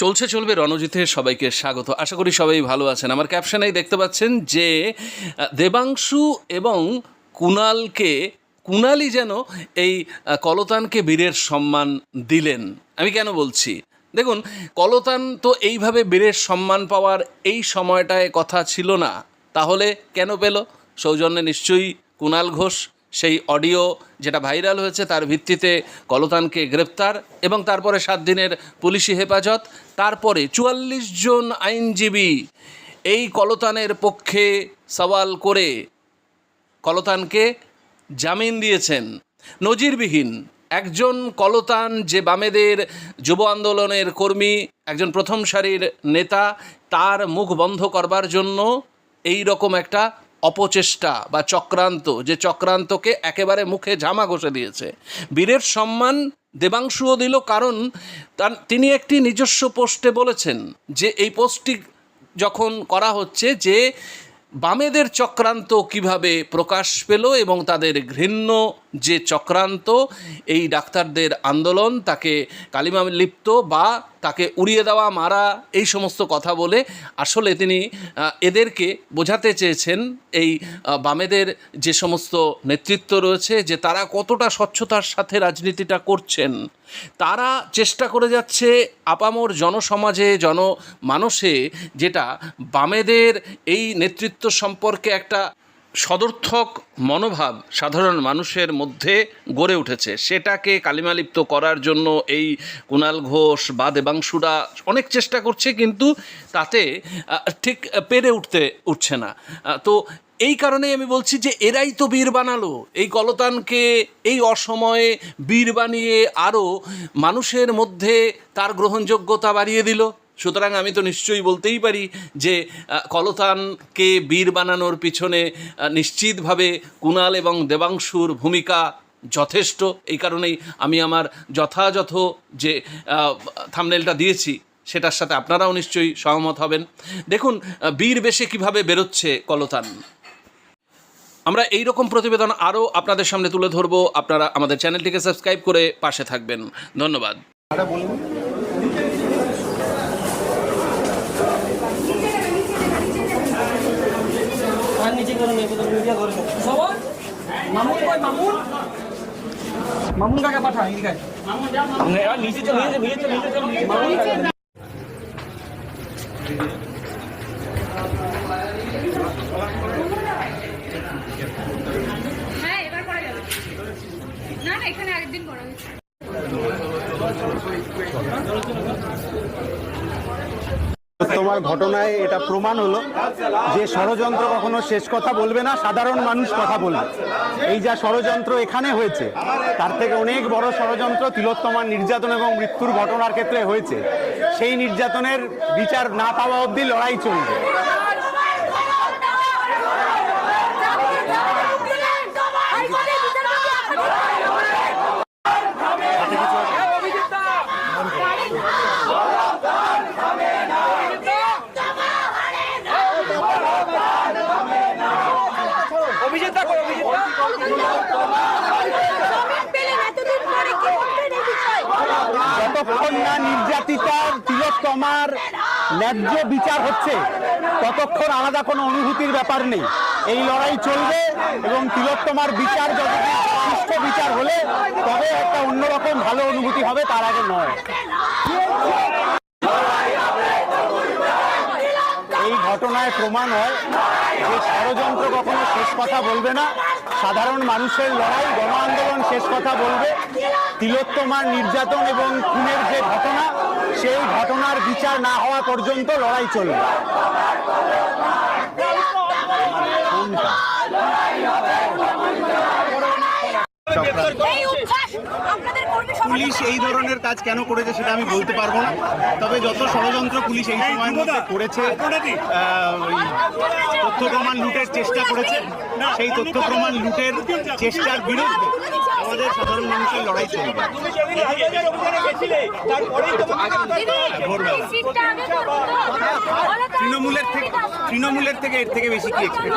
চলছে, চলবে। রণজিতে সবাইকে স্বাগত। আশা করি সবাই ভালো আছেন। আমার ক্যাপশনেই দেখতে পাচ্ছেন যে দেবাংশু এবং কুণালকে, কুণালই যেন এই কলতানকে বীরের সম্মান দিলেন। আমি কেন বলছি? দেখুন, কলতান তো এইভাবে বীরের সম্মান পাওয়ার এই সময়টায় কথা ছিল না। তাহলে কেন পেল? সৌজন্যে নিশ্চয়ই কুণাল ঘোষ সেই অডিও যেটা ভাইরাল হয়েছে তার ভিত্তিতে কলতানকে গ্রেপ্তার এবং তারপরে সাত দিনের পুলিশি হেফাজত। তারপরে চুয়াল্লিশ জন আইনজীবী এই কলতানের পক্ষে সওয়াল করে কলতানকে জামিন দিয়েছেন। নজিরবিহীন একজন কলতান যে বামেদের যুব আন্দোলনের কর্মী, একজন প্রথম সারির নেতা, তার মুখ বন্ধ করবার জন্য এই রকম একটা অপচেষ্টা বা চক্রান্ত, যে চক্রান্তকে একেবারে মুখে জামা ঘষে দিয়েছে। বীরের সম্মান দেবাংশুও দিল, কারণ তার, তিনি একটি নিজস্ব পোস্টে বলেছেন যে এই পোস্টটি যখন করা হচ্ছে যে বামেদের চক্রান্ত কীভাবে প্রকাশ পেল এবং তাদের ঘৃণ্য যে চক্রান্ত, এই ডাক্তারদের আন্দোলন, তাকে কালিমা লিপ্ত বা তাকে উড়িয়ে দেওয়া, মারা, এই সমস্ত কথা বলে আসলে তিনি এদেরকে বোঝাতে চেয়েছেন এই বামেদের যে সমস্ত নেতৃত্ব রয়েছে, যে তারা কতটা স্বচ্ছতার সাথে রাজনীতিটা করছেন। তারা চেষ্টা করে যাচ্ছে আপামর জনসমাজে, জনমানসে, যেটা বামেদের এই নেতৃত্ব সম্পর্কে একটা সদর্থক মনোভাব সাধারণ মানুষের মধ্যে গড়ে উঠেছে। সেটাকে কালিমালিপ্ত করার জন্য এই কুণাল ঘোষ বা দেবাংশুরা অনেক চেষ্টা করছে, কিন্তু তাতে ঠিক পেরে উঠতে উঠছে না। তো এই কারণেই আমি বলছি যে এরাই তো বীর বানালো। এই কলতানকে এই অসময়ে বীর বানিয়ে আরও মানুষের মধ্যে তার গ্রহণযোগ্যতা বাড়িয়ে দিল। সুতরাং আমি তো নিশ্চয়ই বলতেই পারি যে কলতানকে বীর বানানোর পিছনে নিশ্চিতভাবে কুণাল এবং দেবাংশুর ভূমিকা যথেষ্ট। এই কারণেই আমি আমার যথাযথ যে থামনেলটা দিয়েছি, সেটার সাথে আপনারাও নিশ্চয়ই সহমত হবেন। দেখুন বীর বেশে কীভাবে বেরোচ্ছে কলতান? আমরা এই রকম প্রতিবেদন আরও আপনাদের সামনে তুলে ধরবো। আপনারা আমাদের চ্যানেলটিকে সাবস্ক্রাইব করে পাশে থাকবেন। ধন্যবাদ আর নিচে করে নেবে তো মিডিয়া করে নেবে সবার মামুন কই মামুন? মামুন কাকে পাঠা এদিকে মামুন যা মামুন নিচে চল নিচে নিচে নিচে চল মামুন হ্যাঁ এবার করা যাবে। না না এখানে আরেকদিন করা হয়েছে। তোমার ঘটনায় এটা প্রমাণ হলো যে ষড়যন্ত্র কখনো শেষ কথা বলবে না, সাধারণ মানুষ কথা বলবে। এই যা ষড়যন্ত্র এখানে হয়েছে, তার থেকে অনেক বড় ষড়যন্ত্র তিলোত্তমার নির্যাতন এবং মৃত্যুর ঘটনার ক্ষেত্রে হয়েছে। সেই নির্যাতনের বিচার না পাওয়া অবধি লড়াই চলবে। যতক্ষণ না নির্যাতিতার তিলোত্তমার ন্যায্য বিচার হচ্ছে, ততক্ষণ আলাদা কোনো অনুভূতির ব্যাপার নেই। এই লড়াই চলবে এবং তিলোত্তমার বিচার যতদিন সুষ্ঠু বিচার হলে, তবে একটা অন্যরকম ভালো অনুভূতি হবে, তার আগে নয় এই ঘটনায় প্রমাণ হয় যে ষড়যন্ত্র কখনো শেষ কথা বলবে না সাধারণ মানুষের লড়াই গণ আন্দোলন শেষ কথা বলবে তিলোত্তমার নির্যাতন এবং খুনের যে ঘটনা, সেই ঘটনার বিচার না হওয়া পর্যন্ত লড়াই চলবে কোনটা? এই উচ্ছ্বাস আপনাদের কর্মী পুলিশ এই ধরনের কাজ কেন করেছে সেটা আমি বলতে পারব না। তবে যত ষড়যন্ত্র পুলিশ এই সময়ের মধ্যে করেছে তথ্য প্রমাণ লুটের চেষ্টা করেছে। সেই তথ্য প্রমাণ লুটের চেষ্টার বিরুদ্ধে আমাদের সাধারণ মানুষের লড়াই চলবে। আগে করব তো তৃণমূলের থেকে তৃণমূলের থেকে এর থেকে বেশি কি এক্সপেক্ট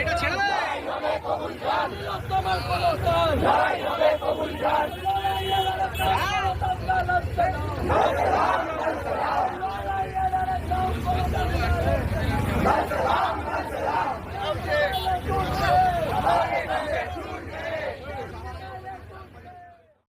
এটা ছেড়ে comunicar! ¡Los toman con los dos! ¡No no de ¡No no de ¡No de!